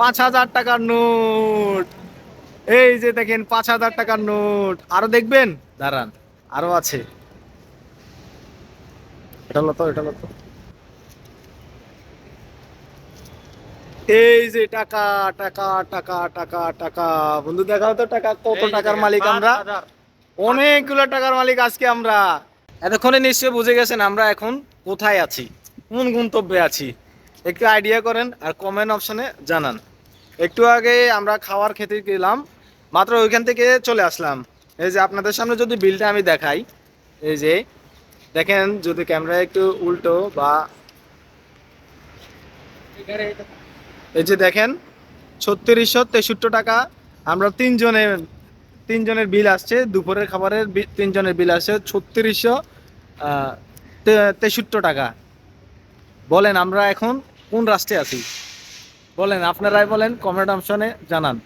পাঁচ হাজার টাকার নোট। এই যে দেখেন পাঁচ হাজার টাকার নোট। আরও দেখবেন? দাঁড়ান আরও আছে। এটা হলো তো এটা হলো তো। এই যে টাকা টাকা টাকা টাকা টাকা। বন্ধু দেখাও তো টাকা কত টাকার মালিক আমরা। অনেকগুলো টাকার মালিক আজকে আমরা। এতক্ষণে নিশ্চয়ই বুঝে গেছেন আমরা এখন কোথায় আছি কোন গন্তব্যে আছি। একটু আইডিয়া করেন আর কমেন্ট অপশানে জানান। একটু আগে আমরা খাওয়ার খেতে গেলাম, মাত্র ওইখান থেকে চলে আসলাম। এই যে আপনাদের সামনে যদি বিলটা আমি দেখাই, এই যে দেখেন যদি ক্যামেরা একটু উল্টো বা এই যে দেখেন, ছত্রিশশো তেষট্টি টাকা। আমরা তিনজনের তিনজনের বিল আসছে, দুপুরের খাবারের তিনজনের বিল আসছে ছত্রিশশো তেষট্টি টাকা। বলেন আমরা এখন কোন রাষ্ট্রে আছি? বলেন আপনারাই বলেন কমেন্ট অপশনে জানান।